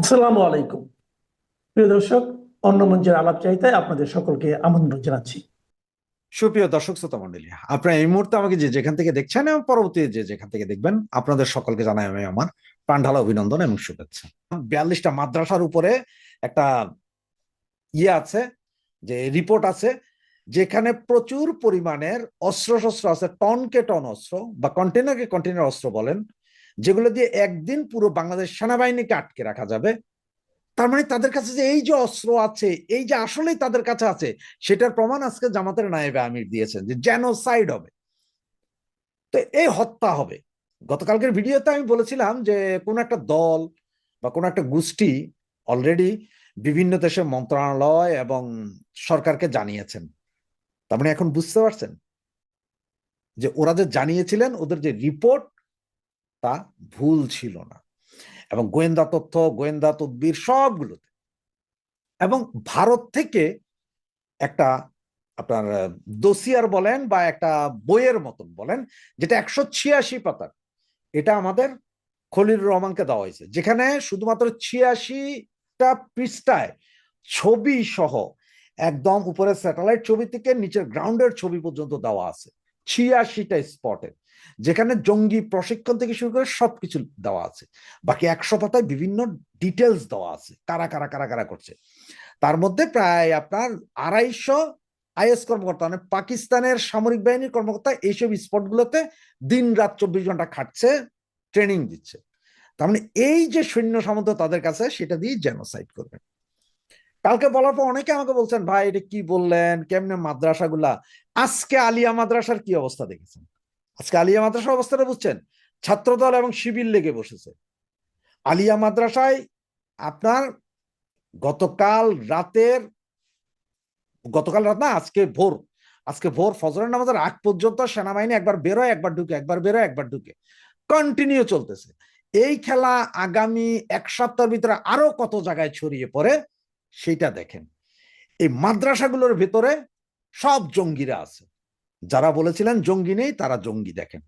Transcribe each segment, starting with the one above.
আসসালামু আলাইকুম। প্রিয় দর্শক, অন্য মঞ্চের আলাপ চাইতায় আপনাদের সকলকে আমন্ত্রণ জানাচ্ছি। সুপ্রিয় দর্শক, শ্রোতা মন্ডলী আপনারা এই মুহূর্তে আমাকে যে যেখান থেকে দেখছেন এবং পরবর্তী যে যেখান থেকে দেখবেন, আপনাদের সকলকে জানাই আমি আমার প্রাণঢালা অভিনন্দন এবং শুভেচ্ছা। বিয়াল্লিশটা মাদ্রাসার উপরে একটা ইয়ে আছে, যে রিপোর্ট আছে, যেখানে প্রচুর পরিমাণের অস্ত্র শস্ত্র আছে, টনকে টন অস্ত্র বা কন্টেনারকে কন্টেনার অস্ত্র বলেন যেগুলো দিয়ে একদিন পুরো বাংলাদেশ সেনাবাহিনীকে আটকে রাখা যাবে। তার মানে তাদের কাছে যে এই যে অস্ত্র আছে, এই যে আসলেই তাদের কাছে আছে, সেটার প্রমাণ আজকে জামাতের নায়েবে আমির দিয়েছেন যে জেনোসাইড হবে। তো এই হত্যা হবে। গতকালকের ভিডিওতে আমি বলেছিলাম যে কোন একটা দল বা কোন একটা গোষ্ঠী অলরেডি বিভিন্ন দেশের মন্ত্রণালয় এবং সরকারকে জানিয়েছেন। তার মানে এখন বুঝতে পারছেন? যে ওরা যে জানিয়েছিলেন, ওদের যে রিপোর্ট তা ভুল ছিল না। এবং গোয়েন্দা তথ্য, গোয়েন্দা তদবির সবগুলোতে। এবং ভারত থেকে একটা আপনার দোসিয়ার বলেন বা একটা বইয়ের মতন বলেন, যেটা একশো ছিয়াশি পাতার, এটা আমাদের খলিল রহমানকে দেওয়া হয়েছে। যেখানে শুধুমাত্র ছিয়াশিটা পৃষ্ঠায় ছবি সহ একদম উপরে স্যাটেলাইট ছবি থেকে নিচের গ্রাউন্ডের ছবি পর্যন্ত দেওয়া আছে। ছিয়াশিটা স্পটের যেখানে জঙ্গি প্রশিক্ষণ থেকে শুরু করে সবকিছু দেওয়া আছে। বাকি একশো পাতায় বিভিন্ন ডিটেলস দেওয়া আছে, কারা কারা কারা কারা করছে। তার মধ্যে প্রায় আপনার আড়াইশো আইএস কর্মকর্তা মানে পাকিস্তানের সামরিক বাহিনীর কর্মকর্তা এইসব স্পটগুলোতে দিন রাত চব্বিশ ঘণ্টা খাটছে ট্রেনিং দিচ্ছে। তার মানে এই যে সৈন্য সামন্ত তাদের কাছে, সেটা দিয়ে জেনোসাইড করবে। কালকে বলার পর অনেকে আমাকে বলছেন, ভাই, এটা কি বললেন? কেমনে মাদ্রাসাগুলা? আজকে আলিয়া মাদ্রাসার কি অবস্থা দেখেছেন? আজকে আলিয়া মাদ্রাসার অবস্থাটা বুঝছেন? ছাত্রদল এবং শিবির লেগে বসেছে। আলিয়া মাদ্রাসায় আপনার গতকাল রাতের, গতকাল রাত না, আজকে ভোর আজকে ভোর ফজরের নামাজের আগ পর্যন্ত সেনাবাহিনী একবার বেরোয়, একবার ঢুকে, একবার বেরোয়, একবার ঢুকে। কন্টিনিউ চলতেছে। এই খেলা আগামী এক সপ্তাহের ভিতরে আরও কত জায়গায় ছড়িয়ে পড়ে সেটা দেখেন। এই মাদ্রাসাগুলোর ভেতরে সব জঙ্গিরা আছে। যারা বলেছিলেন জঙ্গি নেই, তারা জঙ্গি দেখেন।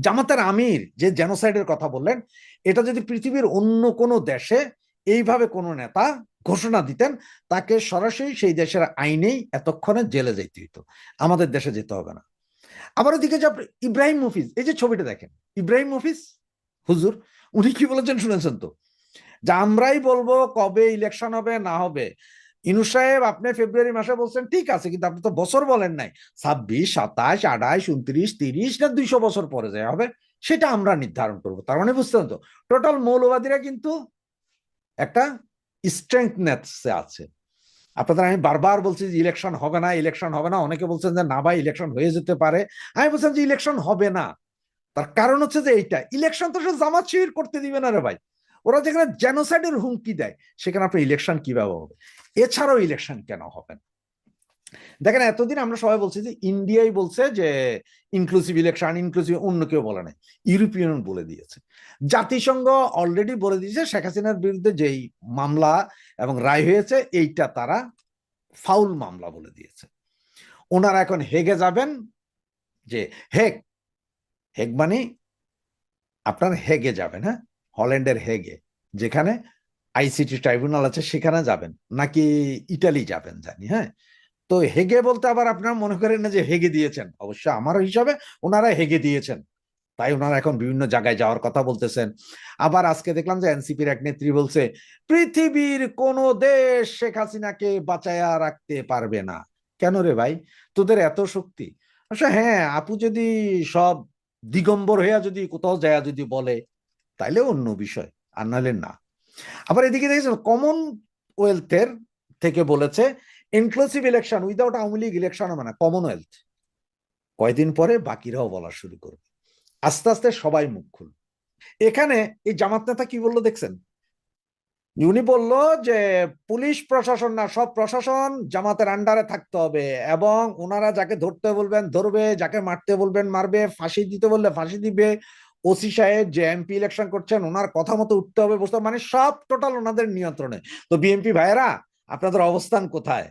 জামাতের আমির যে জেনোসাইডের কথা বললেন, এটা যদি পৃথিবীর অন্য কোনো দেশে এইভাবে কোনো নেতা ঘোষণা দিতেন, তাকে সরাসরি সেই দেশের আইনেই এতক্ষণে জেলে যেতে হইতো। আমাদের দেশে যেতে হবে না। আবার ওদিকে যে ইব্রাহিম মুফিজ, এই যে ছবিটা দেখেন, ইব্রাহিম মুফিজ, হুজুর, উনি কি বলেছেন শুনেছেন তো? যে আমরাই বলব কবে ইলেকশন হবে, না হবে। ইনু সাহেব, আপনি ফেব্রুয়ারি মাসে বলছেন, ঠিক আছে, কিন্তু আপনি তো বছর বলেন নাই। ছাব্বিশ, সাতাশ, আঠাশ, উনত্রিশ, তিরিশ না দুইশো বছর পরে যায় হবে, সেটা আমরা নির্ধারণ করব। তার মানে বুঝতেন তো? টোটাল মৌলবাদীরা কিন্তু একটা স্ট্রেংথনেসে আছে। আপনাদের আমি বারবার বলছি যে ইলেকশন হবে না ইলেকশন হবে না। অনেকে বলছেন যে না ভাই ইলেকশন হয়ে যেতে পারে। আমি বলছেন যে ইলেকশন হবে না। তার কারণ হচ্ছে যে এইটা। ইলেকশন তো সে জামাত শিবির করতে দিবে না রে ভাই। ওরা যেখানে জেনোসাইডের হুমকি দেয়, সেখানে আপনার ইলেকশন কীভাবে হবে? এছাড়াও ইলেকশন কেন হবে দেখেন, এতদিন আমরা সবাই বলছি যে ইন্ডিয়াই বলছে যে ইনক্লুসিভ ইলেকশন ইনক্লুসিভ অন্য কেউ বলে নাই। ইউরোপিয়ান বলে দিয়েছে। জাতিসংঘ অলরেডি বলে দিয়েছে, শেখ হাসিনার বিরুদ্ধে যেই মামলা এবং রায় হয়েছে, এইটা তারা ফাউল মামলা বলে দিয়েছে। ওনারা এখন হেগে যাবেন যে হেগ হেগ মানে আপনার হেগে যাবেন হ্যাঁ? হল্যান্ডের হেগে, যেখানে আইসিটি ট্রাইব্যুনাল আছে, সেখানে যাবেন, নাকি ইটালি যাবেন জানি হ্যাঁ? তো হেগে বলতে আবার আপনারা মনে করেন না যে হেগে দিয়েছেন, অবশ্য আমার হিসাবে ওনারা হেগে দিয়েছেন, তাই ওনারা এখন বিভিন্ন জায়গায় যাওয়ার কথা বলতেছেন। আবার আজকে দেখলাম যে এনসিপির এক নেত্রী বলছে, পৃথিবীর কোন দেশ শেখ হাসিনাকে বাঁচায়া রাখতে পারবে না। কেন রে ভাই? তোদের এত শক্তি। আচ্ছা হ্যাঁ আপু যদি সব দিগম্বর হইয়া যদি কোথাও যায় যদি বলে তাইলে অন্য বিষয়, আর নাহলে না। আবার এদিকে দেখেছেন কমন ওয়েলথের থেকে বলেছে inclusive election without Awami League election হবে না কমনওয়েলথ কয়দিন পরে বাকিরাও বলা শুরু করবে। আস্তে আস্তে সবাই মুখ খুল এখানে এই জামাত নেতা কি বলল দেখছেন? উনি বলল যে, পুলিশ প্রশাসন না, সব প্রশাসন জামাতের আন্ডারে থাকতে হবে এবং ওনারা যাকে ধরতে বলবেন, ধরবে, যাকে মারতে বলবেন, মারবে, ফাঁসি দিতে বললে ফাঁসি দিবে ওসি সাহেব যে এমপি ইলেকশন করছেন, ওনার কথা মতো উঠতে হবে বুঝতে মানে সব টোটাল ওনাদের নিয়ন্ত্রণে। তো বিএনপি ভাইয়েরা, আপনাদের অবস্থান কোথায়?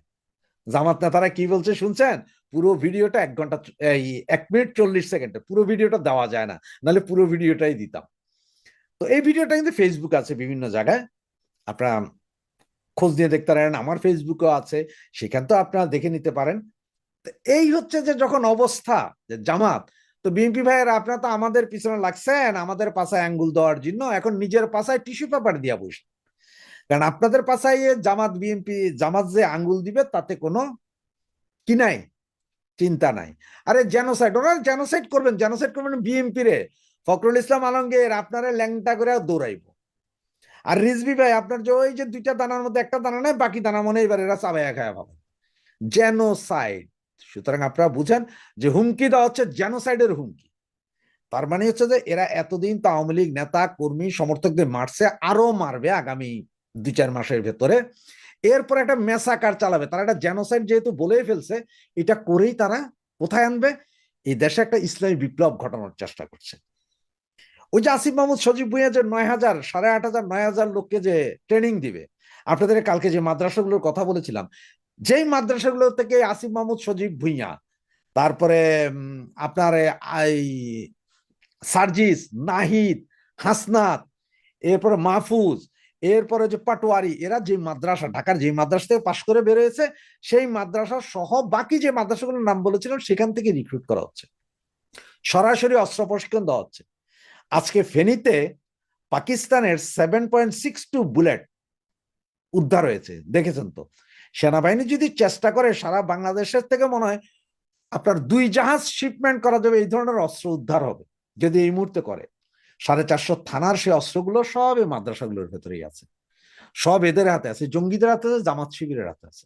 জামাত নেতারা কি বলছে শুনছেন? পুরো ভিডিওটা এক ঘণ্টা, এই এক মিনিট চল্লিশ সেকেন্ডে, পুরো ভিডিওটা দেওয়া যায় না, নাহলে পুরো ভিডিওটাই দিতাম। তো এই ভিডিওটা কিন্তু ফেসবুক আছে বিভিন্ন জায়গায়। আপনারা খোঁজ নিয়ে দেখতে পারেন, আমার ফেসবুকও আছে, সেখান তো আপনারা দেখে নিতে পারেন। এই হচ্ছে যে যখন অবস্থা, যে জামাত তো বিএনপি ভাইয়েরা, আপনারা তো আমাদের পিছনে লাগছেন, আমাদের পাশায় আঙ্গুল দেওয়ার জন্য। এখন নিজের পাশায় টিস্যু পেপার দিয়া বসে কারণ আপনাদের পাশায় জামাত বিএনপি জামাত যে আঙ্গুল দিবে, তাতে কোনো কি নাই? চিন্তা নাই। আরে জেনোসাইড ওরা জেনোসাইড করবেন জেনোসাইড করবেন বিএনপি রে। ফখরুল ইসলাম আলমগীর, আপনারা ল্যাংটা করে দৌড়াইব। আর রিজবি ভাই, আপনার যে ওই যে দুইটা দানার মধ্যে একটা দানা নেই, বাকি দানা মনে এবার এরা চাবাইয়া খায়া পাবেন জেনোসাইড সুতরাং আপনারা বুঝেন যে হুমকি দেওয়া হচ্ছে জেনোসাইডের হুমকি। তার মানে হচ্ছে যে এরা এতদিন তো আওয়ামী লীগ নেতা, কর্মী, সমর্থকদের মারছে আরও মারবে আগামী দুই চার মাসের ভেতরে। এরপর একটা মেসাকার চালাবে, তারা একটা জেনোসাইড যেহেতু বলেই ফেলছে, এটা করেই তারা কোথায় আনবে? এই দেশে একটা ইসলামী বিপ্লব ঘটানোর চেষ্টা করছে। ওই যে আসিফ মাহমুদ সজীব ভুঁইয়া যে নয় হাজার, সাড়ে আট হাজার, নয় হাজার লোককে যে ট্রেনিং দিবে। আপনাদের কালকে যে মাদ্রাসাগুলোর কথা বলেছিলাম যেই মাদ্রাসাগুলো থেকে আসিফ মাহমুদ সজীব ভুঁইয়া, তারপরে আপনার এই সার্জিস, নাহিদ, হাসনাত, এরপরে মাহফুজ, এরপরে যে পাটোয়ারি, এরা যে মাদ্রাসা, ঢাকার যে মাদ্রাসা থেকে পাশ করে বেরোয়েছে, সেই মাদ্রাসা সহ বাকি যে মাদ্রাসাগুলোর নাম বলেছিলাম, সেখান থেকে রিক্রুট করা হচ্ছে। সরাসরি অস্ত্র প্রশিক্ষণ দেওয়া হচ্ছে। আজকে ফেনীতে পাকিস্তানের seven point six two bullet উদ্ধার হয়েছে। দেখেছেন তো? সেনাবাহিনী যদি চেষ্টা করে, সারা বাংলাদেশের থেকে মনে হয় আপনার দুই জাহাজ শিপমেন্ট করা যাবে, এই ধরনের অস্ত্র উদ্ধার হবে, যদি এই মুহূর্তে করে। সাড়ে চারশো থানার সেই অস্ত্রগুলো সব এই মাদ্রাসাগুলোর ভেতরেই আছে। সব এদের হাতে আছে, জঙ্গিদের হাতে আছে, জামাত শিবিরের হাতে আছে।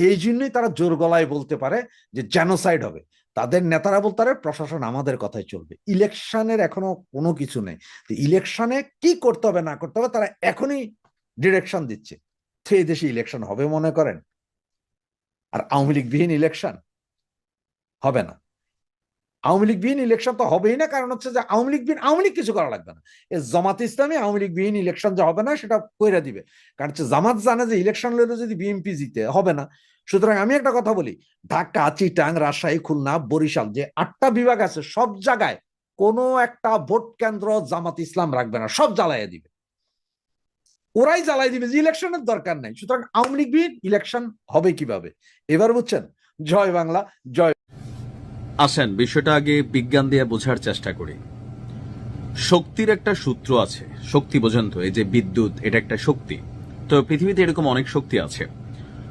এই জন্যই তারা জোর গলায় বলতে পারে যে জেনোসাইড হবে। তাদের নেতারা বলতে পারে, প্রশাসন আমাদের কথাই চলবে। ইলেকশনের এখনও কোনো কিছু নেই। ইলেকশনে কি করতে হবে, না করতে হবে, তারা এখনই ডিরেকশন দিচ্ছে। তো এই দেশে ইলেকশন হবে মনে করেন? আর আওয়ামী লীগ বিহীন ইলেকশন হবে না। আওয়ামী লীগ বিহীন ইলেকশন তো হবেই না, কারণ হচ্ছে যে আওয়ামী লীগ বিহীন আওয়ামী লীগ কিছু করা লাগবে না। এ জামাত ইসলামী আওয়ামী লীগ বিহীন ইলেকশন যে হবে না, সেটা কইরা দিবে। কারণ হচ্ছে জামাত জানে যে ইলেকশন লড়লে যদি বিএনপি জিতে, হবে না। সুতরাং আমি একটা কথা বলি, ঢাকা, চিটাং, রাজশাহী, খুলনা, বরিশাল যে আটটা বিভাগ আছে, সব জায়গায় কোনো একটা ভোট কেন্দ্র জামাত ইসলাম রাখবে না, সব জ্বালাইয়া দিবে। ওরাই জ্বালাই দিবে যে ইলেকশনের দরকার নাই। সুতরাং আওয়ামী লীগ ইলেকশন হবে কীভাবে? এবার বুঝছেন, জয় বাংলা, জয় আসেন, বিষয়টা আগে বিজ্ঞান দিয়ে বোঝার চেষ্টা করি। শক্তির একটা সূত্র আছে, শক্তি বোঝেন তো, এই যে বিদ্যুৎ, এটা একটা শক্তি। তো পৃথিবীতে এরকম অনেক শক্তি আছে।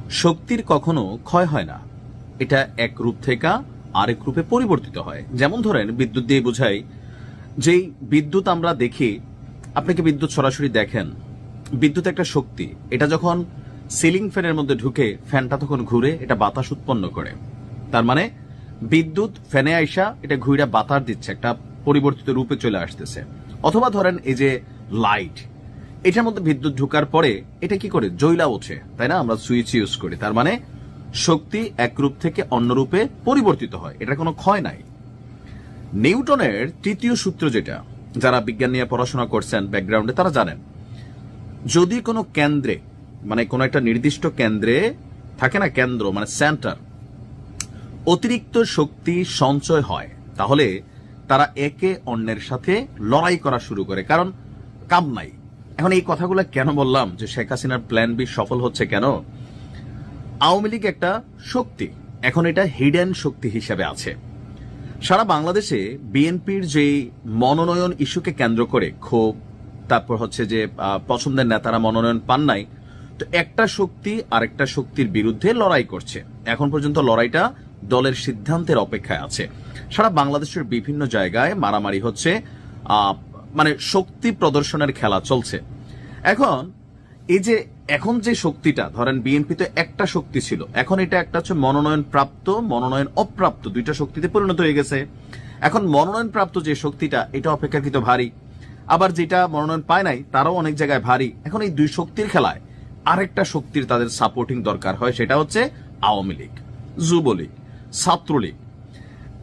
শক্তির কখনো ক্ষয় হয় না। এটা এক রূপ থেকে আরেক রূপে পরিবর্তিত হয়। যেমন ধরেন, বিদ্যুৎ দিয়ে বোঝাই, যেই বিদ্যুৎ আমরা দেখি, আপনি কি বিদ্যুৎ সরাসরি দেখেন? বিদ্যুৎ একটা শক্তি। এটা যখন সিলিং ফ্যানের মধ্যে ঢুকে ফ্যানটা তখন ঘুরে, এটা বাতাস উৎপন্ন করে। তার মানে বিদ্যুৎ ফ্যানে আইসা এটা ঘুইরা বাতার দিচ্ছে, একটা পরিবর্তিত রূপে চলে আসতেছে। অথবা ধরেন এই যে লাইট, এটার মধ্যে বিদ্যুৎ ঢুকার পরে এটা কি করে? জৈলা ওঠে, তাই না? আমরা সুইচ ইউজ করি। তার মানে শক্তি এক রূপ থেকে অন্য রূপে পরিবর্তিত হয় এটা কোনো ক্ষয় নাই। নিউটনের তৃতীয় সূত্র যেটা, যারা বিজ্ঞান নিয়ে পড়াশোনা করছেন ব্যাকগ্রাউন্ডে তারা জানেন। যদি কোনো কেন্দ্রে মানে কোনো একটা নির্দিষ্ট কেন্দ্রে থাকে না কেন্দ্র মানে সেন্টার, অতিরিক্ত শক্তি সঞ্চয় হয়, তাহলে তারা একে অন্যের সাথে লড়াই করা শুরু করে। কারণ কাম নাই। এখন এই কথাগুলো কেন বললাম যে শেখ হাসিনার প্ল্যান বি সফল হচ্ছে কেন? আওয়ামী লীগ একটা শক্তি। এখন এটা হিডেন শক্তি হিসেবে আছে। সারা বাংলাদেশে বিএনপির যে মনোনয়ন ইস্যুকে কেন্দ্র করে, ক্ষোভ তারপর হচ্ছে যে পছন্দের নেতারা মনোনয়ন পান নাই। তো একটা শক্তি আরেকটা শক্তির বিরুদ্ধে লড়াই করছে। এখন পর্যন্ত লড়াইটা দলের সিদ্ধান্তের অপেক্ষায় আছে। সারা বাংলাদেশের বিভিন্ন জায়গায় মারামারি হচ্ছে মানে শক্তি প্রদর্শনের খেলা চলছে। এখন এই যে, এখন যে শক্তিটা, ধরেন বিএনপি তো একটা শক্তি ছিল, এখন এটা একটা হচ্ছে মনোনয়ন প্রাপ্ত মনোনয়ন অপ্রাপ্ত, দুইটা শক্তিতে পরিণত হয়ে গেছে। এখন মনোনয়ন প্রাপ্ত যে শক্তিটা, এটা অপেক্ষাকৃত ভারী। আবার যেটা মনোনয়ন পায় নাই, তারাও অনেক জায়গায় ভারী। এখন এই দুই শক্তির খেলায় আরেকটা শক্তির তাদের সাপোর্টিং দরকার হয়, সেটা হচ্ছে আওয়ামী লীগ, যুবলীগ, ছাত্রলীগ।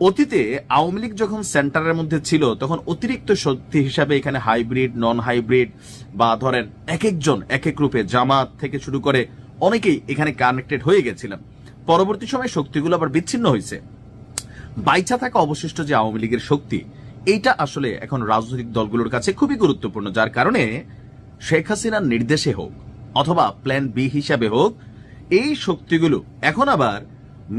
অতীতে আওয়ামী লীগ যখন সেন্টারের মধ্যে ছিল, তখন অতিরিক্ত শক্তি হিসাবে এখানে হাইব্রিড নন হাইব্রিড বা ধরেন এক একজন এক এক রূপে জামাত থেকে শুরু করে অনেকেই এখানে কানেক্টেড হয়ে গেছিলেন। পরবর্তী সময়ে শক্তিগুলো আবার বিচ্ছিন্ন হয়েছে। বাইচা থাকা অবশিষ্ট যে আওয়ামী লীগের শক্তি এইটা আসলে এখন রাজনৈতিক দলগুলোর কাছে খুবই গুরুত্বপূর্ণ, যার কারণে শেখ হাসিনার নির্দেশে হোক অথবা প্ল্যান বি হিসাবে হোক, এই শক্তিগুলো এখন আবার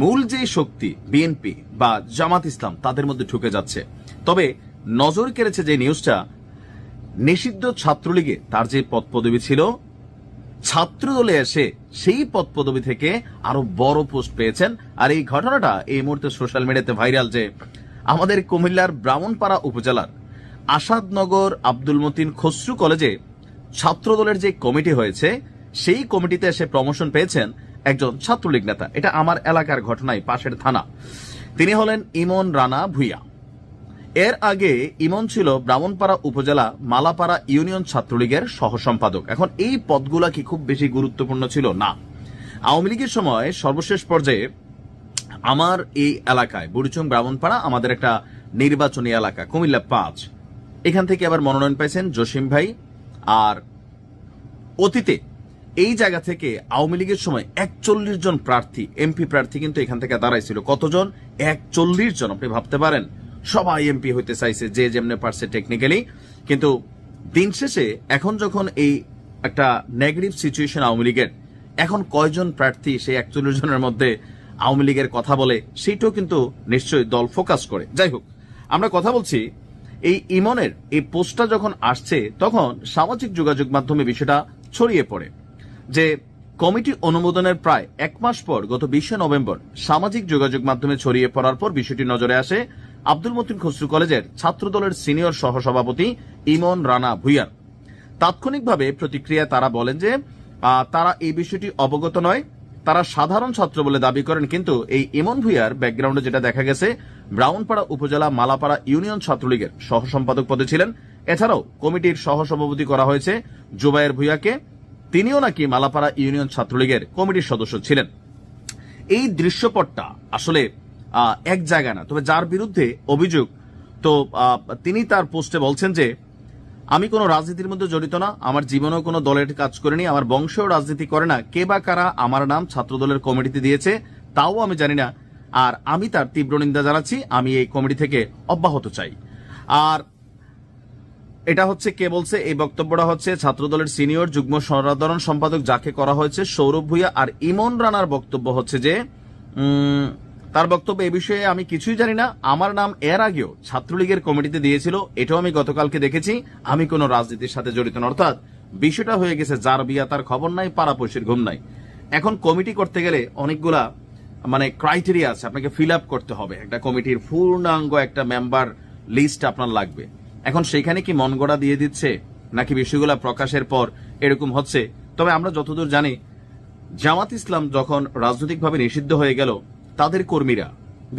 মূল যে শক্তি বিএনপি বা জামাত ইসলাম, তাদের মধ্যে ঢুকে যাচ্ছে। তবে নজর কেড়েছে যে নিউজটা, নিষিদ্ধ ছাত্রলীগে তার যে পদ পদবি ছিল ছাত্র দলে এসে সেই পদ পদবি থেকে আরও বড় পোস্ট পেয়েছেন। আর এই ঘটনাটা এই মুহূর্তে সোশ্যাল মিডিয়াতে ভাইরাল যে আমাদের কুমিল্লার ব্রাহ্মণপাড়া উপজেলার আসাদনগর আব্দুল মতিন খসরু কলেজে ছাত্র দলের যে কমিটি হয়েছে, সেই কমিটিতে এসে প্রমোশন পেয়েছেন একজন ছাত্রলীগ নেতা। এটা আমার এলাকার ঘটনায় পাশের থানা। তিনি হলেন ইমন রানা ভুইয়া। এর আগে ইমন ছিল ব্রাহ্মণপাড়া উপজেলা মালাপাড়া ইউনিয়ন ছাত্রলীগের সহ সম্পাদক এখন এই পদগুলা কি খুব বেশি গুরুত্বপূর্ণ ছিল? না। আওয়ামী লীগের সময় সর্বশেষ পর্যায়ে আমার এই এলাকায় বুড়িচং ব্রাহ্মণপাড়া, আমাদের একটা নির্বাচনী এলাকা, কুমিল্লা পাঁচ। এখান থেকে আবার মনোনয়ন পাইছেন জসিম ভাই। আর অতীতে এই জায়গা থেকে আওয়ামী লীগের সময় একচল্লিশ জন প্রার্থী, এমপি প্রার্থী কিন্তু এখান থেকে দাঁড়াইছিল। কতজন? একচল্লিশ জন, আপনি ভাবতে পারেন। সবাই এমপি হইতে চাইছে, যে যেমনে পারছে টেকনিক্যালি কিন্তু দিন শেষে এখন যখন এই একটা নেগেটিভ সিচুয়েশন আওয়ামী লীগের, এখন কয়জন প্রার্থী সেই একচল্লিশ জনের মধ্যে আওয়ামী লীগের কথা বলে সেইটাও কিন্তু নিশ্চয়ই দল ফোকাস করে। যাই হোক, আমরা কথা বলছি, এই ইমনের এই পোস্টটা যখন আসছে, তখন সামাজিক যোগাযোগ মাধ্যমে বিষয়টা ছড়িয়ে পড়ে যে কমিটি অনুমোদনের প্রায় এক মাস পর, গত বিশে নভেম্বর, সামাজিক যোগাযোগ মাধ্যমে ছড়িয়ে পড়ার পর বিষয়টি নজরে আসে আব্দুল মতিন খসরু কলেজের ছাত্রদলের সিনিয়র সহসভাপতি ইমন রানা ভুইয়ার। তাৎক্ষণিকভাবে প্রতিক্রিয়া তারা বলেন যে তারা এই বিষয়টি অবগত নয়। তারা সাধারণ ছাত্র বলে দাবি করেন, কিন্তু এই ইমন ভুইয়ার ব্যাকগ্রাউন্ডে যেটা দেখা গেছে, ব্রাউনপাড়া উপজেলা মালাপাড়া ইউনিয়ন ছাত্রলীগের সহ সম্পাদক পদে ছিলেন। এছাড়াও কমিটির সহসভাপতি করা হয়েছে জুবায়ের ভুইয়াকে। তিনিও নাকি মালাপাড়া ইউনিয়ন ছাত্রলীগের কমিটির সদস্য ছিলেন। এই দৃশ্যপটটা আসলে এক জায়গা না, তবে যার বিরুদ্ধে অভিযোগ, তো তিনি তার পোস্টে বলছেন যে আমি কোনো রাজনীতির মধ্যে জড়িত না, আমার জীবনেও কোনো দলের কাজ করিনি, আমার বংশেও রাজনীতি করে না, কে বা কারা আমার নাম ছাত্রদলের কমিটিতে দিয়েছে, তাও আমি জানি না। আর আমি তার তীব্র নিন্দা জানাচ্ছি, আমি এই কমিটি থেকে অব্যাহত চাই। আর এটা হচ্ছে কে বলছে, এই বক্তব্যটা হচ্ছে ছাত্রদলের সিনিয়র যুগ্ম সাধারণ সম্পাদক যাকে করা হয়েছে সৌরভ ভুইয়া আর ইমন রানার বক্তব্য হচ্ছে যে তার বক্তব্য এ বিষয়ে আমি কিছুই জানি না। আমার নাম এর আগেও ছাত্রলীগের কমিটিতে দিয়েছিল, এটাও আমি গতকালকে দেখেছি। আমি কোনো রাজনীতির সাথে জড়িত না অর্থাৎ বিষয়টা হয়ে গেছে যার বিয়া তার খবর নাই, পাড়াপড়শির ঘুম নাই। এখন কমিটি করতে গেলে অনেকগুলা মানে ক্রাইটেরিয়া আছে। আপনাকে ফিল আপ করতে হবে। একটা কমিটির পূর্ণাঙ্গ একটা মেম্বার লিস্ট আপনার লাগবে। এখন সেখানে কি মন গড়া দিয়ে দিচ্ছে, নাকি বিষয়গুলা প্রকাশের পর এরকম হচ্ছে? তবে আমরা যতদূর জানি, জামাত ইসলাম যখন রাজনৈতিকভাবে নিষিদ্ধ হয়ে গেল তাদের কর্মীরা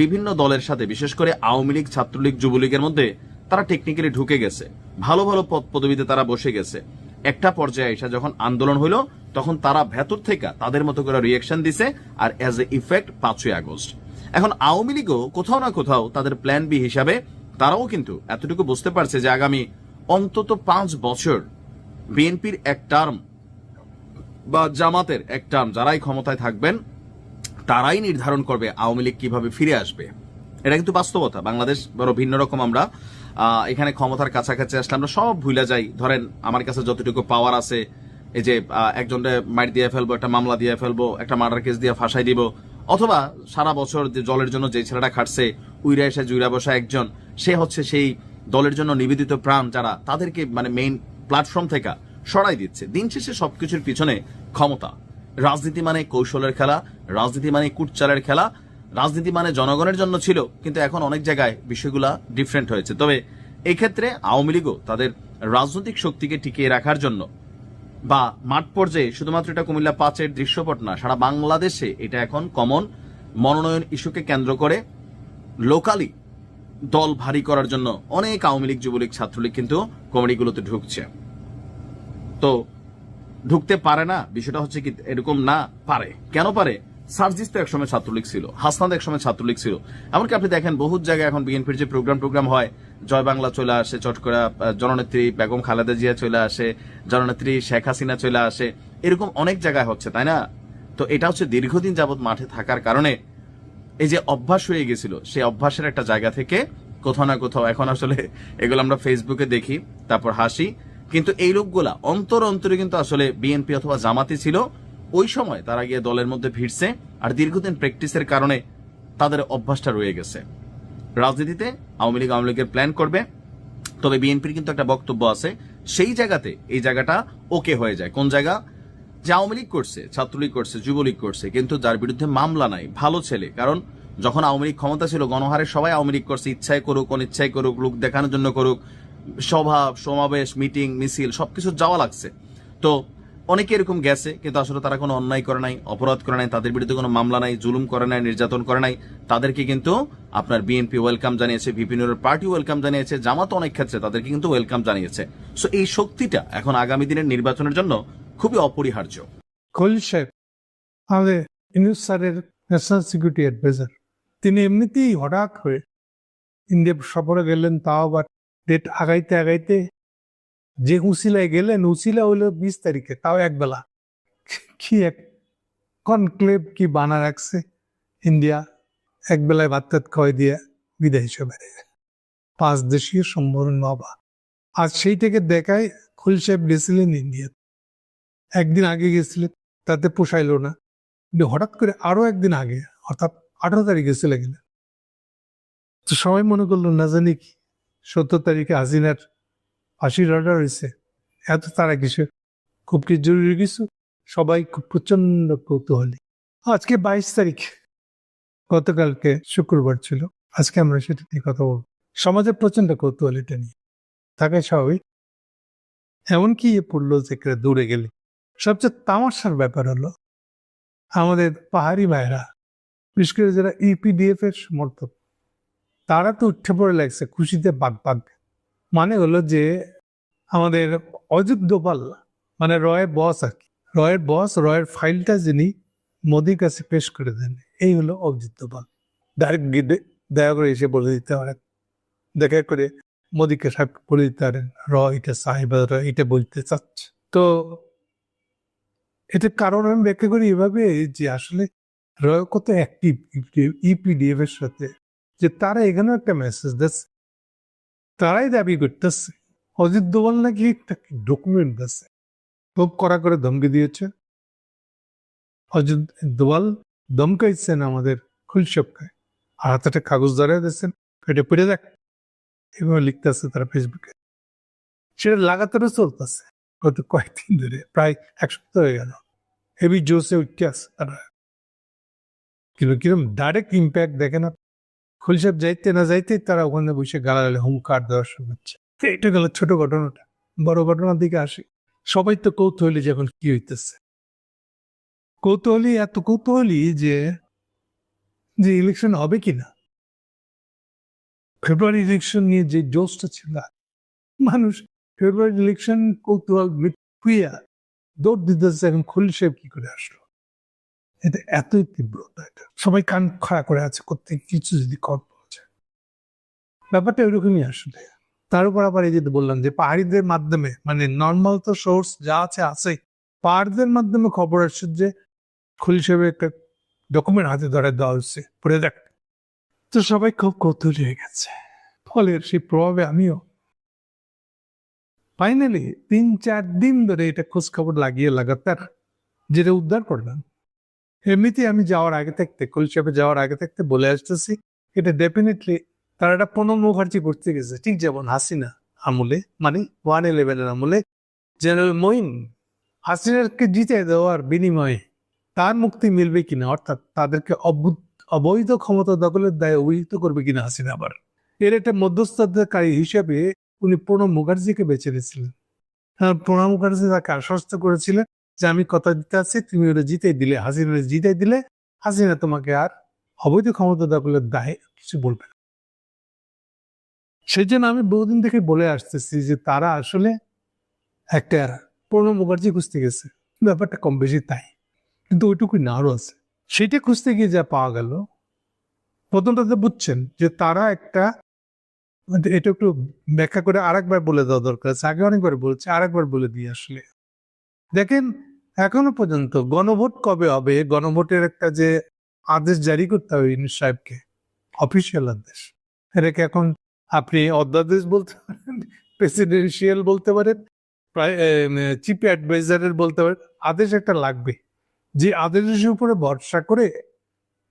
বিভিন্ন দলের সাথে, বিশেষ করে আওয়ামী লীগ, ছাত্রলীগ, যুবলীগের মধ্যে তারা টেকনিক্যালি ঢুকে গেছে। ভালো ভালো পদ পদবিতে তারা বসে গেছে। একটা পর্যায়ে এসে যখন আন্দোলন হইল, তখন তারা ভেতর থেকে তাদের মতো করে রিয়েকশন দিছে আর অ্যাজ এ ইফেক্ট পাঁচই আগস্ট। এখন আওয়ামী লীগও কোথাও না কোথাও তাদের প্ল্যান বি হিসাবে তারাও কিন্তু এতটুকু বুঝতে পারছে যে আগামী অন্তত পাঁচ বছর বিএনপির এক টার্ম বা জামাতের এক টার্ম যারাই ক্ষমতায় থাকবেন তারাই নির্ধারণ করবে আওয়ামী লীগ কীভাবে ফিরে আসবে। এটা কিন্তু বাস্তবতা। বাংলাদেশ বড় ভিন্ন রকম আমরা এখানে ক্ষমতার কাছাকাছি আসলে আমরা সব ভুলে যাই। ধরেন আমার কাছে যতটুকু পাওয়ার আছে এই যে আহ, একজনকে মাইট দিয়ে ফেলব একটা মামলা দিয়ে ফেলব একটা মার্ডার কেস দিয়ে ফাঁসাই দিব অথবা সারা বছর যে জলের জন্য যে ছেলেটা খাটছে উইরা এসে জুইরা বসা একজন সে হচ্ছে সেই দলের জন্য নিবেদিত প্রাণ যারা তাদেরকে মানে মেইন প্ল্যাটফর্ম থেকে সরাই দিচ্ছে। দিন শেষে সবকিছুর পিছনে ক্ষমতা। রাজনীতি মানে কৌশলের খেলা, রাজনীতি মানে কুটচালের খেলা, রাজনীতি মানে জনগণের জন্য ছিল, কিন্তু এখন অনেক জায়গায় বিষয়গুলা ডিফারেন্ট হয়েছে। তবে এক্ষেত্রে আওয়ামী লীগও তাদের রাজনৈতিক শক্তিকে টিকিয়ে রাখার জন্য বা মাঠ পর্যায়ে শুধুমাত্র এটা কুমিল্লা পাঁচের দৃশ্যপট না, সারা বাংলাদেশে এটা এখন কমন মনোনয়ন ইস্যুকে কেন্দ্র করে লোকালি দল ভারী করার জন্য অনেক আওয়ামী লীগ, যুবলীগ, ছাত্রলীগ কিন্তু কমিটিগুলোতে ঢুকছে। তো ঢুকতে পারে না, বিষয়টা হচ্ছে কি এরকম না পারে। কেন পারে? সার্জিস তো একসময় ছাত্রলীগ ছিল, হাসনাদ একসময় ছাত্রলীগ ছিল। এমনকি আপনি দেখেন বহুত জায়গায় এখন বিএনপির যে প্রোগ্রাম টোগ্রাম হয়, জয় বাংলা চলে আসে চটকরা জননেত্রী বেগম খালেদা জিয়া চলে আসে, জননেত্রী শেখ হাসিনা চলে আসে, এরকম অনেক জায়গায় হচ্ছে, তাই না? তো এটা হচ্ছে দীর্ঘদিন যাবৎ মাঠে থাকার কারণে এই যে অভ্যাস হয়ে গেছিল, সেই অভ্যাসের একটা জায়গা থেকে কোথাও না কোথাও, এখন আসলে এগুলো আমরা ফেসবুকে দেখি, তারপর হাসি কিন্তু এই লোকগুলা অন্তর অন্তরে কিন্তু আসলে বিএনপি অথবা জামাতি ছিল, ওই সময় তারা গিয়ে দলের মধ্যে ভিড়ছে আর দীর্ঘদিন প্র্যাকটিসের কারণে তাদের অভ্যাসটা রয়ে গেছে। রাজনীতিতে আওয়ামী লীগ আওয়ামী লীগের প্ল্যান করবে, তবে বিএনপির কিন্তু একটা বক্তব্য আছে, সেই জায়গাতে এই জায়গাটা ওকে হয়ে যায়। কোন জায়গা? যে আওয়ামী লীগ করছে, ছাত্রলীগ করছে, যুবলীগ করছে, কিন্তু যার বিরুদ্ধে মামলা নাই, ভালো ছেলে। কারণ যখন আওয়ামী লীগ ক্ষমতা ছিল, গণহারে সবাই আওয়ামী লীগ করছে, ইচ্ছায় করুক, অনিচ্ছায় করুক, লোক দেখানোর জন্য করুক সভা, সমাবেশ, মিটিং, মিছিল, সবকিছু যাওয়া লাগছে। তো অনেকে এরকম গেছে, কিন্তু আসলে তারা কোনো অন্যায় করে নাই, অপরাধ করে নাই, তাদের বিরুদ্ধে কোনো মামলা নাই, জুলুম করে নাই, নির্যাতন করে নাই। তাদেরকে কিন্তু আপনার বিএনপি ওয়েলকাম জানিয়েছে বিভিন্ন পার্টি ওয়েলকাম জানিয়েছে, জামাত অনেক ক্ষেত্রে তাদেরকে কিন্তু ওয়েলকাম জানিয়েছে। সো এই শক্তিটা এখন আগামী দিনের নির্বাচনের জন্য খুবই অপরিহার্য। খলিল সাহেব, আমাদের ইউনুস স্যারের ন্যাশনাল সিকিউরিটি অ্যাডভাইজার তিনি এমনিতেই হঠাৎ হয়ে ইন্ডিয়া সফরে গেলেন, তাও আবার ডেট আগাইতে আগাইতে যে উসিলায় গেলেন উসিলা হলো বিশ তারিখে, তাও একবেলা কি এক কনক্লেভ কি বানা রাখছে ইন্ডিয়া? একবেলায় ভাত খাওয়াই দিয়ে বিদায় হিসেবে পাঁচ দেশীয় সম্মেলন বাবা আজ সেই থেকে দেখায় খুল সাহেব গেছিলেন ইন্ডিয়া। একদিন আগে গেছিলেন, তাতে পোষাইলো না। হঠাৎ করে আরও একদিন আগে, অর্থাৎ আঠারো তারিখে চলে গেলেন। তো সবাই মনে করল না জানি কি সত্তর তারিখে হাসিনার ফাঁসির অর্ডার হয়েছে। এত তারা কিছু, খুব কি জরুরি কিছু? সবাই খুব প্রচণ্ড কৌতূহলী। আজকে বাইশ তারিখ, গতকালকে শুক্রবার ছিল। আজকে আমরা সেটা নিয়ে কথা বলব। সমাজে প্রচণ্ড কৌতূহল এটা নিয়ে। থাকাই স্বাভাবিক। এমনকি এ পড়ল যে দূরে গেলে। সবচেয়ে তামাশার ব্যাপার হলো, আমাদের পাহাড়ি ভাইরা বিশেষ করে যারা ইপিডিএফ এর সমর্থক তারা তো উঠে পড়ে লাগছে, খুশিতে বাগ বাগ মানে হলো যে, আমাদের অজিত দোপাল মানে রয়ের বস আর কি। রয়ের বস রয়ের ফাইলটা যিনি মোদির কাছে পেশ করে দেন, এই হলো অজিত দোপাল ডাইরেক্ট দয়া করে এসে বলে দিতে পারেন। দেখা করে মোদিকে সাহেব বলে দিতে পারেন, র, এটা সাহেব এটা বলতে চাচ্ছে। তো এটা কারণ আমি ব্যাখ্যা করি এভাবে যে, আসলে রয় কত অ্যাক্টিভ ইপিডিএফ এর সাথে যে তারা এখানেও একটা মেসেজ দিচ্ছে তারাই দাবি করতেছে। অজিত দোভাল নাকি একটা ডকুমেন্ট দিচ্ছে খুব কড়া করে ধমকি দিয়েছে। অজিত দোভাল ধমকাইছেন আমাদের খুলসবকে আর হাতে একটা কাগজ ধরে দিচ্ছেন এটা পড়ে দেখ। এভাবে লিখতেছে তারা ফেসবুকে সেটা লাগাতারও চলতেছে। গত কয়েকদিন ধরে, প্রায় এক সপ্তাহ হয়ে গেল। হেভি জোসে উঠতে আসে তারা। কিন্তু কিরম ডাইরেক্ট ইম্প্যাক্ট দেখে না। খুলসাব যাইতে না যাইতে তারা ওখানে বসে গালাগালে, হুঙ্কার দেওয়া শুরু করছে। এটা গেল ছোট ঘটনাটা, বড় ঘটনার দিকে আসি। সবাই তো কৌতূহলী যে এখন কি হইতেছে। কৌতূহলী, এত কৌতূহলী যে যে ইলেকশন হবে কিনা? ফেব্রুয়ারি ইলেকশন নিয়ে যে জোশটা ছিল, মানুষ ফেব্রুয়ারি ইলেকশন কৌতূহল দৌড় দিতেছে, এখন খুল সাহেব কি করে আসলো? এটা এতই তীব্রতা এটা। সবাই কান খাড়া করে আছে করতে কিছু যদি কর পাওয়া যায়। ব্যাপারটা ওইরকমই আসলে। তার উপর আবার এই যে বললাম যে পাহাড়িদের মাধ্যমে মানে নর্মাল তো সোর্স যা আছে আছে পাহাড়দের মাধ্যমে খবর আসছে যে খুল সাহেবের একটা ডকুমেন্ট হাতে ধরে দেওয়া হচ্ছে, পড়ে দেখ। তো সবাই খুব কৌতূহলী হয়ে গেছে। ফলে সেই প্রভাবে আমিও ফাইনালি তিন চার দিন ধরে এটা খোঁজ খবর লাগিয়ে লাগাতার যেটা উদ্ধার করলাম। এমনিতে আমি যাওয়ার আগে থাকতে কলসাপে যাওয়ার আগে থাকতে বলে আসতেছি, এটা ডেফিনেটলি তারা একটা প্রণব মুখার্জি করতে গেছে। ঠিক যেমন হাসিনা আমলে মানে ওয়ান ইলেভেনের আমলে, জেনারেল মইন হাসিনাকে জিতে দেওয়ার বিনিময়ে তার মুক্তি মিলবে কিনা, অর্থাৎ তাদেরকে অবৈধ ক্ষমতা দখলের দায়ে অভিযুক্ত করবে কিনা হাসিনা আবার। এর একটা মধ্যস্থতাকারী হিসেবে উনি প্রণব মুখার্জিকে বেছে নিয়েছিলেন। হ্যাঁ প্রণব মুখার্জি তাকে আশ্বস্ত করেছিলেন। যে আমি কথা দিতে আছি, তুমি ওটা জিতে দিলে, হাসিনা জিতে দিলে, হাসিনা তোমাকে আর অবৈধ ক্ষমতা দখলের দায়ে কিছু বলবে না। সেই জন্য আমি বহুদিন থেকে বলে আসতেছি যে তারা আসলে একটা প্রণব মুখার্জি খুঁজতে গেছে। ব্যাপারটা কম বেশি তাই। কিন্তু ওইটুকুই না আরও আছে। সেটা খুঁজতে গিয়ে যা পাওয়া গেল প্রথমটাতে বুঝছেন যে তারা একটা, এটা একটু ব্যাখ্যা করে আরেকবার বলে দেওয়া দরকার আছে। আগে অনেকবার বলেছে, আরেকবার বলে দিই আসলে। দেখেন এখনও পর্যন্ত গণভোট কবে হবে? গণভোটের একটা যে আদেশ জারি করতে হবে ইউনুস সাহেবকে অফিসিয়াল আদেশ। এটাকে এখন আপনি অধ্যাদেশ বলতে পারেন প্রেসিডেন্সিয়াল বলতে পারেন চিফ অ্যাডভাইজারের বলতে পারেন? আদেশ একটা লাগবে। যে আদেশের উপরে ভরসা করে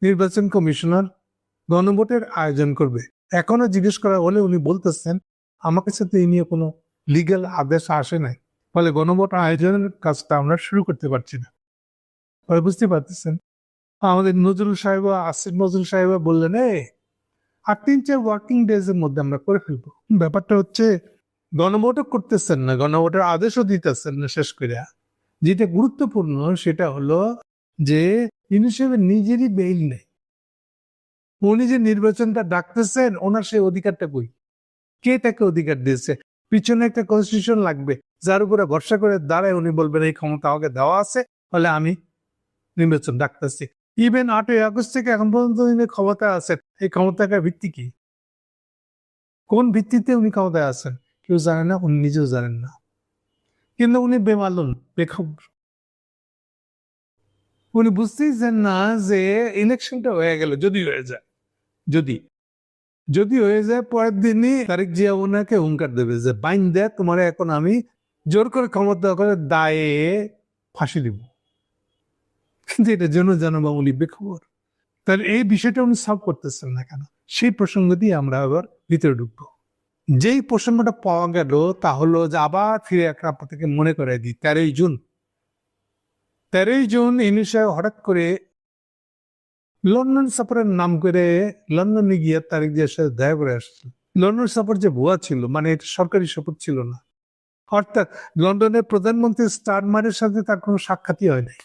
নির্বাচন কমিশনার গণভোটের আয়োজন করবে। এখনও জিজ্ঞেস করা হলে উনি বলতেছেন, আমার কাছে তো এই নিয়ে কোনো লিগ্যাল আদেশ আসে নাই। ফলে গণভোট আয়োজনের কাজটা আমরা শুরু করতে পারছি না। ফলে বুঝতে পারতেছেন? আমাদের নজরুল সাহেব আসিফ নজরুল সাহেব বললেন, এই আর তিন চার ওয়ার্কিং ডেজ এর মধ্যে আমরা করে ফেলব। ব্যাপারটা হচ্ছে, গণভোটও করতেছেন না, গণভোটের আদেশও দিতেছেন না শেষ করে যেটা গুরুত্বপূর্ণ সেটা হলো যে ইউনিসেফের নিজেরই বেইল নেই। উনি যে নির্বাচনটা ডাকতেছেন, ওনার সেই অধিকারটা কই? কে তাকে অধিকার দিয়েছে? পিছনে একটা কনস্টিটিউশন লাগবে। যার উপরে ভরসা করে দাঁড়ায় উনি বলবেন, এই ক্ষমতা আমাকে দেওয়া আছে ফলে আমি নির্বাচন ডাকতেছি। ইভেন আটই আগস্ট থেকে এখন পর্যন্ত উনি ক্ষমতা আছেন। এই ক্ষমতাটার ভিত্তি কি? কোন ভিত্তিতে উনি ক্ষমতায় আছেন? কেউ জানে না, উনি নিজেও জানেন না। কিন্তু উনি বেমালুন বেখবর। উনি বুঝতেইছেন না যে ইলেকশনটা হয়ে গেল, যদি হয়ে যায়, যদি যদি হয়ে যায়, পরের দিনই তারিক জিয়া ওনাকে হুঙ্কার দেবে যে বাইন দেয় তোমার এখন আমি জোর করে ক্ষমতা করে দায়ে ফাঁসি দিব। কিন্তু এটা জন্য জনবাবুলি বেখবর তাহলে এই বিষয়টা উনি সলভ করতেছেন না কেন? সেই প্রসঙ্গ দিয়ে আমরা আবার ভিতরে ঢুকবো। যেই প্রসঙ্গটা পাওয়া গেল তা হলো যে আবার ফিরে একটা আপনাদেরকে মনে করে দিই, তেরোই জুন। তেরোই জুন ইনিশা হঠাৎ করে লন্ডন সফরের নাম করে লন্ডনে গিয়ে তারিখ দিয়ে দেখা করে আসছিল লন্ডন সফর যে ভুয়া ছিল মানে এটা সরকারি সফর ছিল না। অর্থাৎ লন্ডনের প্রধানমন্ত্রী স্টারমারের সাথে তার কোনো সাক্ষাৎই হয় নাই।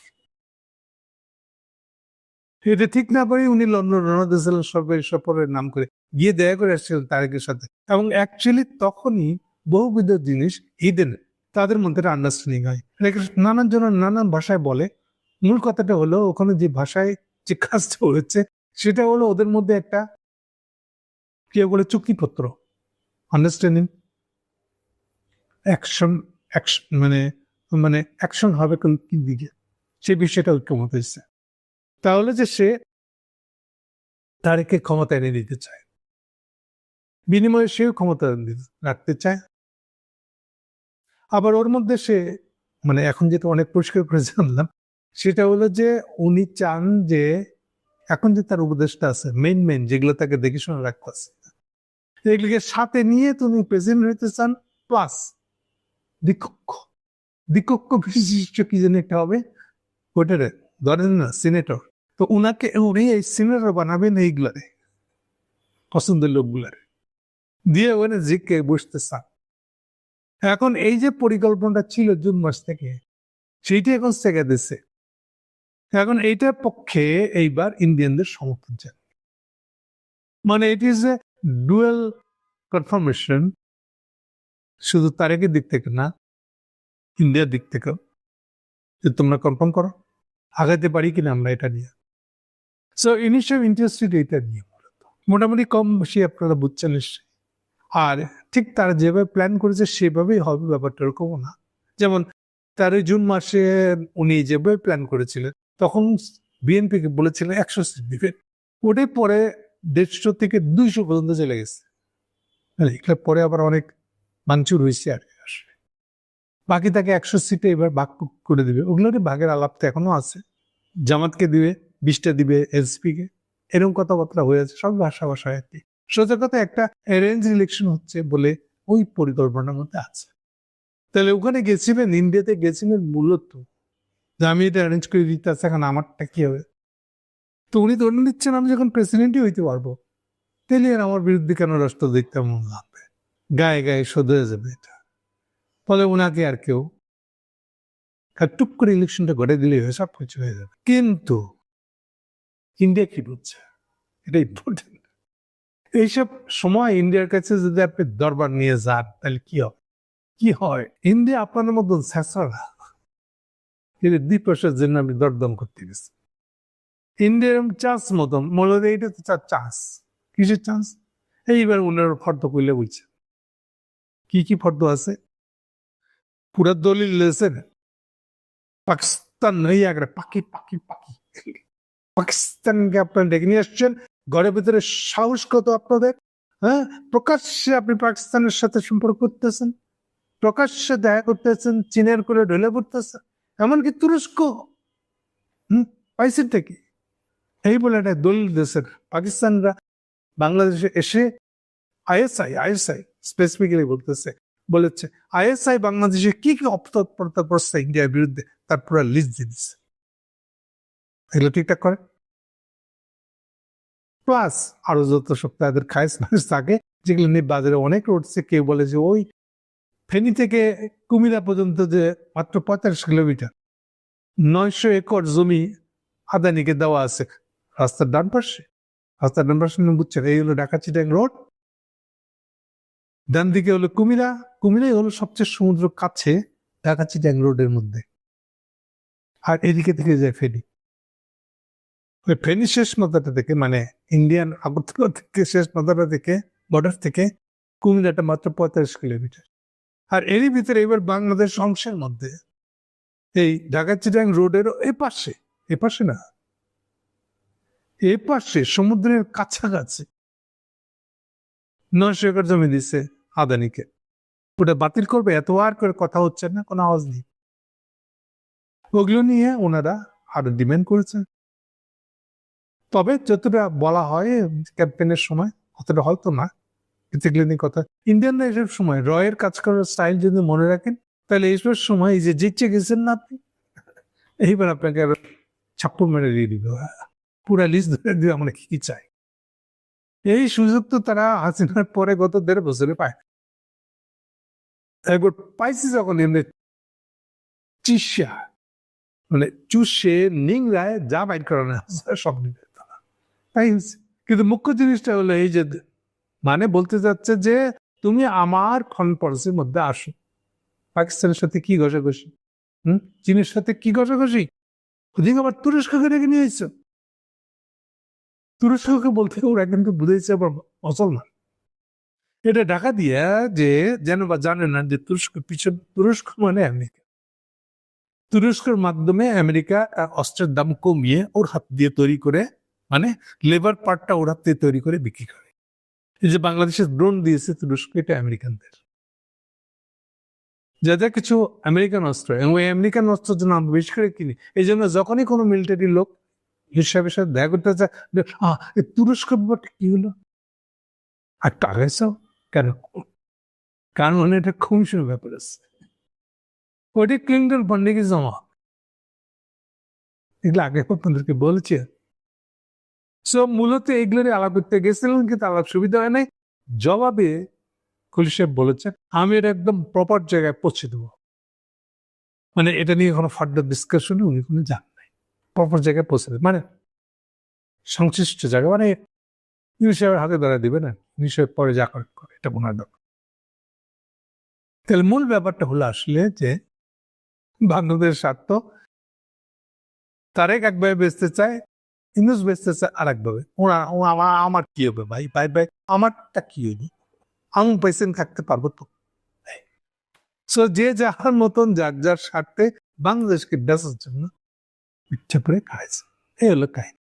এটা ঠিক না করে উনি লন্ডন রওনা দিয়েছিলেন সরকারি সফরের নাম করে গিয়ে দেখা করে আসছিলেন তারেকের সাথে। এবং অ্যাকচুয়ালি তখনই বহুবিধ জিনিস হিডেন তাদের মধ্যে আন্ডারস্ট্যান্ডিং হয়। নানান জন নানান ভাষায় বলে। মূল কথাটা হলো ওখানে যে ভাষায় যে কাজটা হয়েছে, সেটা হলো ওদের মধ্যে একটা কেউ বলে, চুক্তিপত্র। আন্ডারস্ট্যান্ডিং অ্যাকশন মানে মানে অ্যাকশন হবে কোন কি দিকে? সে বিষয়টা ঐক্যমত হয়েছে। তাহলে যে সে তারেকে ক্ষমতা এনে দিতে চায়, বিনিময়ে সেও ক্ষমতা রাখতে চায়। আবার ওর মধ্যে সে মানে এখন যেটা অনেক পরিষ্কার করে জানলাম, সেটা হলো যে উনি চান যে এখন যে তার উপদেশটা আছে মেন মেইন যেগুলো তাকে দেখে শুনে রাখতে আছে, এগুলিকে সাথে নিয়ে তুমি প্রেসিডেন্ট হইতে চান প্লাস দ্বিকক্ষ। দ্বিকক্ষ বিশিষ্ট কি যেন একটা হবে? ওটারে, ধরেন না, সিনেটর। তো উনাকে উনি এই সিনেটর বানাবেন এইগুলারে, পছন্দের লোকগুলারে। দিয়ে ওখানে জিকে বসতে চান। এখন এই যে পরিকল্পনাটা ছিল জুন মাস থেকে, সেইটা এখন সেকে দিচ্ছে এখন এইটার পক্ষে এইবার ইন্ডিয়ানদের সমর্থন চান মানে it is a dual confirmation শুধু তারেকের দিক থেকে না, ইন্ডিয়ার দিক থেকেও। যে তোমরা কনফার্ম করো আগাতে পারি কিনা আমরা এটা নিয়ে। সো ইনিশিয়াল ইন্টারেস্টেড এটা নিয়ে মূলত। মোটামুটি কম বেশি আপনারা বুঝছেন নিশ্চয়ই। আর ঠিক তারা যেভাবে প্ল্যান করেছে, সেভাবেই হবে ব্যাপারটা, এরকমও না। যেমন তেরোই জুন মাসে উনি যেভাবে প্ল্যান করেছিলেন, তখন বিএনপিকে বলেছিলেন একশো সিট দিবেন। ওটাই পরে দেড়শো থেকে দুইশো পর্যন্ত চলে গেছে। মানে এগুলো পরে আবার অনেক ভাঙচুর হয়েছে আর আসলে। বাকি তাকে একশো সিটে এবার ভাগ করে দিবে। ওগুলোরই ভাগের আলাপ তো এখনও আছে। জামাতকে দিবে, বিশটা দিবে এসপি কে এরকম কথাবার্তা হয়ে আছে, সব ভাষা ভাষায় আর কি। সোজা কথা একটা অ্যারেঞ্জ ইলেকশন হচ্ছে বলে ওই পরিকল্পনার মধ্যে আছে। তাহলে ওখানে গেছিলেন, ইন্ডিয়াতে গেছিলেন মূলত। যে আমি এটা অ্যারেঞ্জ করে দিতে আছে, এখন আমারটা কি হবে? তো উনি ধরে নিচ্ছেন, আমি যখন প্রেসিডেন্টই হইতে পারব, তাহলে আমার বিরুদ্ধে কেন রাষ্ট্র দেখতে মন লাগবে? গায়ে গায়ে হয়ে যাবে এটা। ফলে ওনাকে আর কেউ টুক করে ইলেকশনটা ঘটে দিলে সব কিছু হয়ে যাবে। কিন্তু ইন্ডিয়া কি বুঝছে এটা ইম্পর্টেন্ট এইসব সময় ইন্ডিয়ার কাছে যদি আপনি দরবার নিয়ে যান, তাহলে কি হবে কি হয়? ইন্ডিয়া আপনার মতন শেষরা কিন্তু দ্বিপক্ষের জন্য আমি দরদম করতে গেছি। ইন্ডিয়ার চান্স মতন, মূলত এইটা তো চান্স। কিসের চান্স? এইবার উনার ফর্দ কইলে বলছে কি কি ফর্দ আছে? পুরা দলিল লেছেন পাকিস্তান নই আগে পাকি পাকি পাকি। পাকিস্তানকে আপনার ডেকে নিয়ে আসছেন, ঘরের ভিতরে সাহস কত আপনাদের? হ্যাঁ? প্রকাশ্যে আপনি পাকিস্তানের সাথে সম্পর্ক করতেছেন, প্রকাশ্যে দেখা করতেছেন, চীনের করে ঢলে পড়তেছে এমনকি তুরস্ক। হম? পাইছেনটা কি এই বলে একটা দলিল দেশের পাকিস্তানরা। বাংলাদেশে এসে আইএসআই আইএসআই স্পেসিফিক্যালি বলতেছে, বলেছে, আইএসআই বাংলাদেশে কি কি অপতৎপরতা করছে ইন্ডিয়ার বিরুদ্ধে? তার পুরো লিস্ট দিচ্ছে এগুলো ঠিকঠাক করে। প্লাস আরও যত সব তাদের খায়স মানুষ থাকে, যেগুলো নিয়ে বাজারে অনেক উঠছে, কেউ বলে যে, ওই ফেনী থেকে কুমিরা পর্যন্ত যে মাত্র পঁয়তাল্লিশ কিলোমিটার, নয়শো একর জমি আদানিকে দেওয়া আছে। রাস্তার ডান পাশে। রাস্তার ডান পাশে, বুঝছেন, এই হলো ঢাকা চিটাং রোড ডান দিকে হলো কুমিরা, কুমিরাই হলো সবচেয়ে সমুদ্র কাছে ঢাকা চিটাং রোডের মধ্যে। আর এদিকে থেকে যায় ফেনী। ওই ফেনী শেষ মাথাটা থেকে মানে ইন্ডিয়ান আগরতলা থেকে শেষ মাথাটা থেকে বর্ডার থেকে, কুমিরাটা মাত্র পঁয়তাল্লিশ কিলোমিটার। আর এরই ভিতরে এবার বাংলাদেশ অংশের মধ্যে, এই ঢাকা চিটাং রোডের এ পাশে এ পাশে না, এ পাশে সমুদ্রের কাছাকাছি। নয়শো একর জমি দিছে। আদানিকে। ওটা বাতিল করবে, এত আর করে কথা হচ্ছে না, কোনো আওয়াজ নেই। ওগুলো নিয়ে ওনারা আরও ডিমান্ড করেছেন তবে যতটা বলা হয় ক্যাম্পেনের সময়, অতটা হয়তো না। নিয়ে কথা। ইন্ডিয়ানরা এসব সময়, রয়ের কাজ করার স্টাইল যদি মনে রাখেন, তাহলে এইসব সময় এই যে জিতছে গেছেন না আপনি, এইবার আপনাকে আরও ছাপ্পু মেরে দিয়ে দিবে। পুরা লিস্ট ধরে দিবে আমরা কি চাই। এই সুযোগ তো তারা হাসিনার পরে গত দেড় বছরে পায়। একবার পাইছি যখন এমনি চিসা মানে চুষে, নিংড়ায় যা বাইর করানো সব নিবে তারা। তাই হয়েছে। কিন্তু মুখ্য জিনিসটা হলো এই যে মানে বলতে যাচ্ছে যে, তুমি আমার কনফারেন্সের মধ্যে আসো। পাকিস্তানের সাথে কি ঘষাঘষি? হুম? চীনের সাথে কি ঘষাঘষি? ওদিকে আবার তুরস্ককে ডেকে নিয়ে এসছো। তুরস্ককে বলতে ওরা কিন্তু বুঝেছে আবার মুসলমান। এটা ঢাকা দিয়া যে যেন বা জানে না যে তুরস্ক পিছন, তুরস্ক মানে আমেরিকা। তুরস্কের মাধ্যমে আমেরিকা অস্ত্রের দাম কমিয়ে ওর হাত দিয়ে তৈরি করে মানে লেবার পার্টটা ওর হাত দিয়ে তৈরি করে বিক্রি করে। এই যে বাংলাদেশের ড্রোন দিয়েছে তুরস্ক, এটা আমেরিকানদের। যা যা কিছু আমেরিকান অস্ত্র, এবং ওই আমেরিকান অস্ত্রের জন্য আমরা বেশি করে কিনি। এই জন্য যখনই কোনো মিলিটারি লোক হিসাবের সাথে দেখা করতে চায় তুরস্ক ব্যাপারটা কি হলো? আর টাকা চাও কেন? কারণ মানে এটা কমিশনের ব্যাপার আছে। ওটি ক্লিন্টন ফান্ডে কি জমা। এগুলো আগে আপনাদেরকে বলেছি। সো মূলত এগুলোরই আলাপ করতে গেছিলেন কিন্তু আলাপ সুবিধা হয় নাই। জবাবে খুলি সাহেব বলেছেন আমি এটা একদম প্রপার জায়গায় পৌঁছে দেবো। মানে এটা নিয়ে কোনো ফার্দার ডিসকাশনে উনি কোনো যান প্রপার জায়গায় পৌঁছে দেবে। মানে সংশ্লিষ্ট জায়গা মানে ইউনি সাহেবের হাতে ধরা দিবে না। ইউনি সাহেব পরে যা করে এটা বোনার দরকার। তাহলে মূল ব্যাপারটা হলো আসলে যে বান্ধবদের স্বার্থ, তারেক একভাবে বেচতে চায় ইন্দুস বেচতে চায় আর একভাবে ওরা, আমার আমার কি হবে ভাই? ভাই ভাই, আমারটা কি হইনি আমি পেশেন্ট থাকতে পারব তো? সো যে যার মতন, যার যার স্বার্থে বাংলাদেশকে বেচার জন্য ইচ্ছা করে খাইছে এই হলো কাহিনী